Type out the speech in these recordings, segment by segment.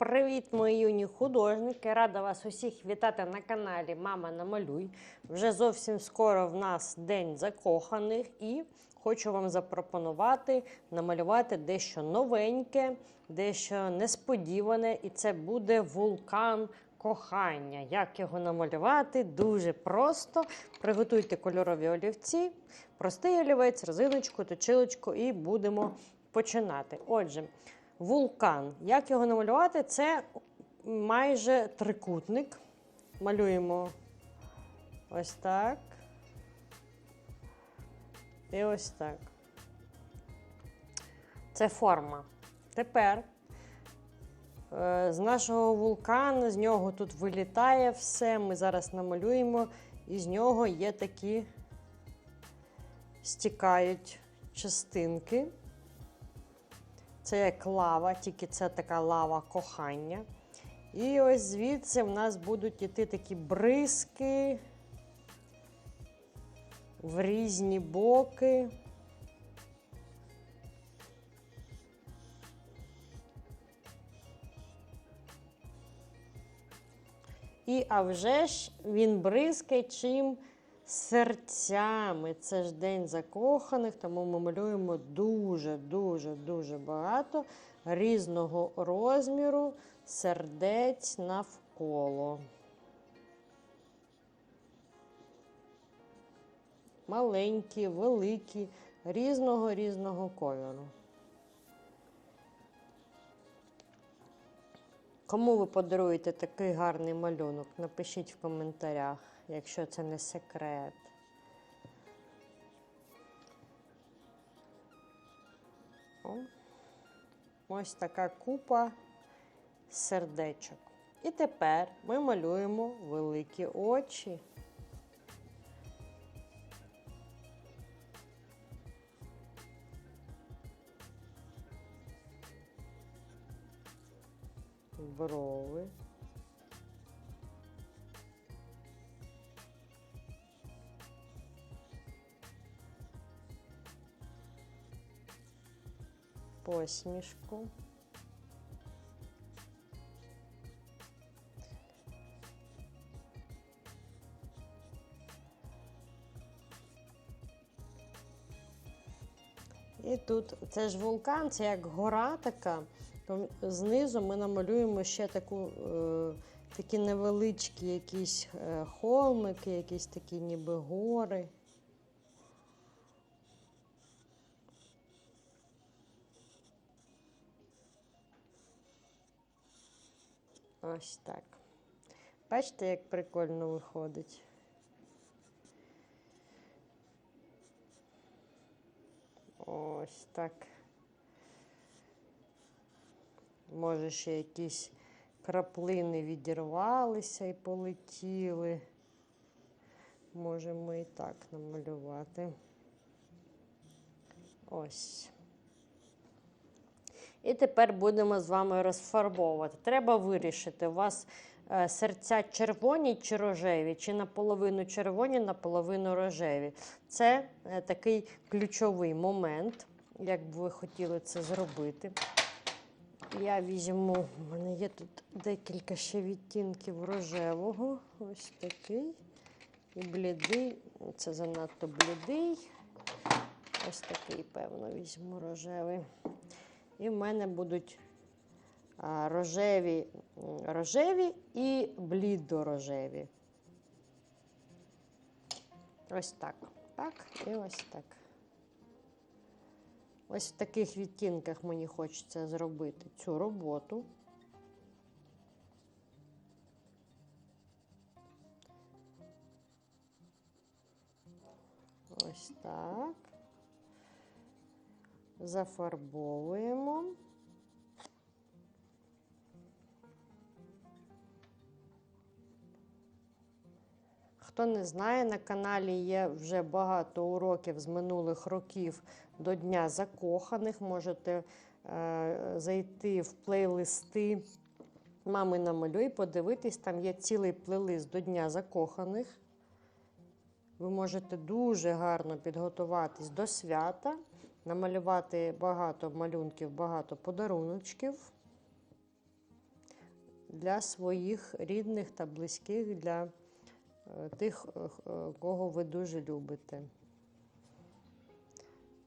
Привіт, мої юні художники! Рада вас усіх вітати на каналі Мама Намалюй. Вже зовсім скоро в нас День закоханих і хочу вам запропонувати намалювати дещо новеньке, дещо несподіване, і це буде вулкан кохання. Як його намалювати? Дуже просто. Приготуйте кольорові олівці, простий олівець, резиночку, точилочку і будемо починати. Отже, вулкан. Як його намалювати? Це майже трикутник. Малюємо ось так. І ось так. Це форма. Тепер е, з нашого вулкану, з нього тут вилітає все. Ми зараз намалюємо, і з нього є такі стікають частинки. Це як лава, тільки це така лава кохання. І ось звідси в нас будуть іти такі бризки в різні боки. І а вже ж він бризкає чим серцями. Це ж день закоханих, тому ми малюємо дуже, дуже, дуже багато різного розміру сердець навколо. Маленькі, великі, різного різного кольору. Кому ви подаруєте такий гарний малюнок? Напишіть в коментарях, якщо це не секрет. О. Ось така купа сердечок. І тепер ми малюємо великі очі. Брови. Посмішку. І тут це ж вулкан, це як гора така. Знизу ми намалюємо ще таку, е, такі невеличкі якісь е, холмики, якісь такі ніби гори. Ось так. Бачите, як прикольно виходить. Ось так. Може, ще якісь краплини відірвалися і полетіли. Можемо і так намалювати. Ось. І тепер будемо з вами розфарбовувати. Треба вирішити, у вас е, серця червоні чи рожеві, чи наполовину червоні, наполовину рожеві. Це е, такий ключовий момент, як би ви хотіли це зробити. Я візьму, у мене є тут декілька ще відтінків рожевого. Ось такий. І блідий. Це занадто блідий. Ось такий, певно, візьму рожевий. І в мене будуть рожеві, рожеві і блідо-рожеві. Ось так. Так, і ось так. Ось в таких відтінках мені хочеться зробити цю роботу. Ось так. Зафарбовуємо. Хто не знає, на каналі є вже багато уроків з минулих років до Дня закоханих. Можете е, зайти в плейлисти Мами намалюй, подивитись, там є цілий плейлист до Дня закоханих. Ви можете дуже гарно підготуватись до свята, намалювати багато малюнків, багато подаруночків. для своїх рідних та близьких, для е, тих, е, кого ви дуже любите.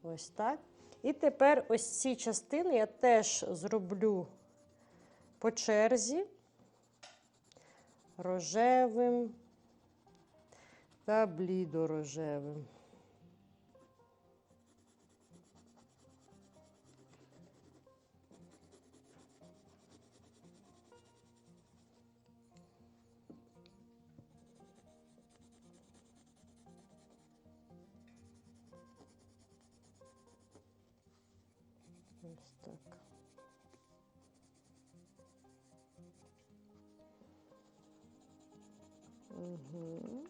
Ось так. І тепер ось ці частини я теж зроблю по черзі рожевим та блідорожевим. Ось так. Угу.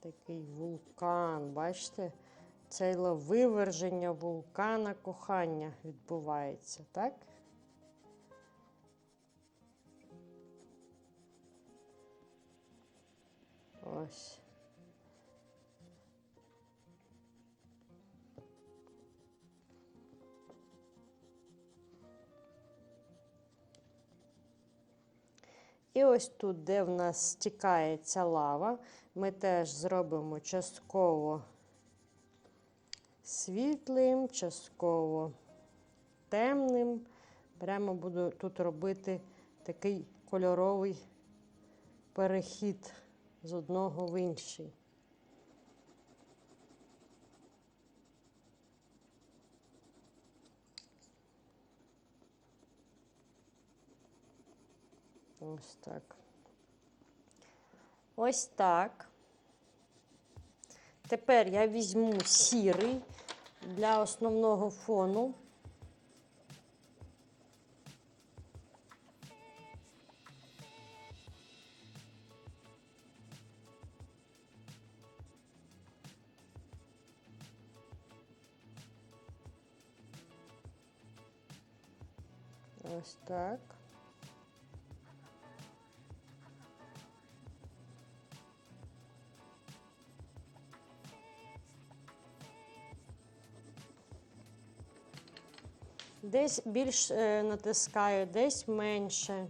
Такий вулкан, бачите? Це виверження вулкана кохання відбувається, так? Ось. І ось тут, де в нас стікається лава, ми теж зробимо частково світлим, частково темним. Прямо буду тут робити такий кольоровий перехід з одного в інший. Ось так. Ось так. Тепер я візьму сірий для основного фону. Ось так. Десь більш е, натискаю, десь менше.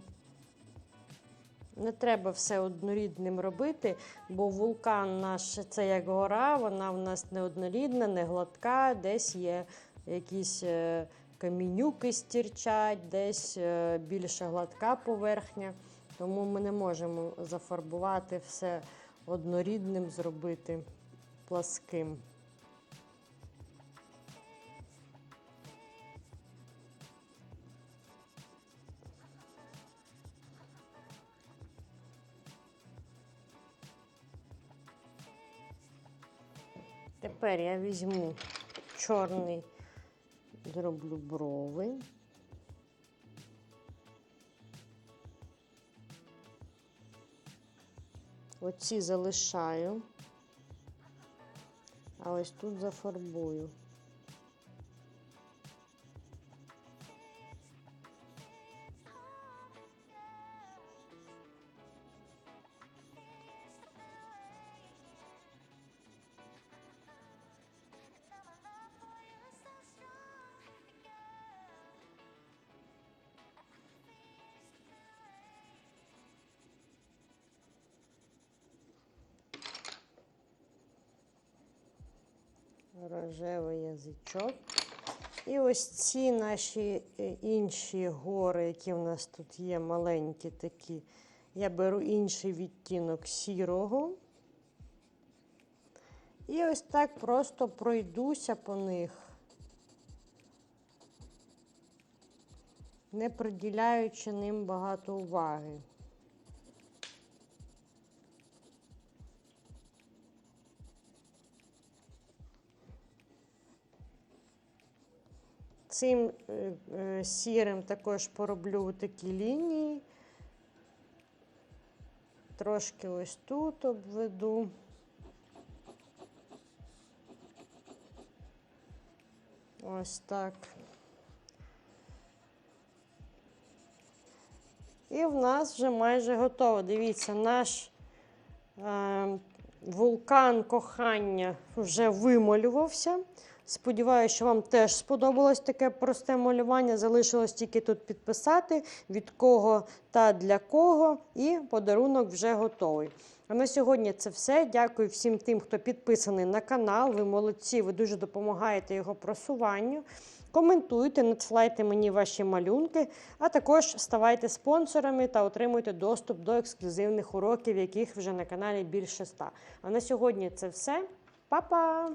Не треба все однорідним робити, бо вулкан наш це як гора, вона в нас не однорідна, не гладка, десь є якісь е, камінюки стірчать, десь е, більше гладка поверхня. Тому ми не можемо зафарбувати все однорідним, зробити пласким. Тепер я візьму чорний, зроблю брови. Оці залишаю, а ось тут зафарбую. Рожевий язичок. І ось ці наші е, інші гори, які в нас тут є, маленькі такі. Я беру інший відтінок сірого. І ось так просто пройдуся по них, не приділяючи ним багато уваги. Цим е, е, сірим також пороблю такі лінії. Трошки ось тут обведу. Ось так. І в нас вже майже готово. Дивіться, наш е, вулкан кохання вже вималювався. Сподіваюся, що вам теж сподобалось таке просте малювання. Залишилось тільки тут підписати, від кого та для кого, і подарунок вже готовий. А на сьогодні це все. Дякую всім тим, хто підписаний на канал. Ви молодці, ви дуже допомагаєте його просуванню. Коментуйте, надсилайте мені ваші малюнки, а також ставайте спонсорами та отримуйте доступ до ексклюзивних уроків, яких вже на каналі більше ста. А на сьогодні це все. Па-па!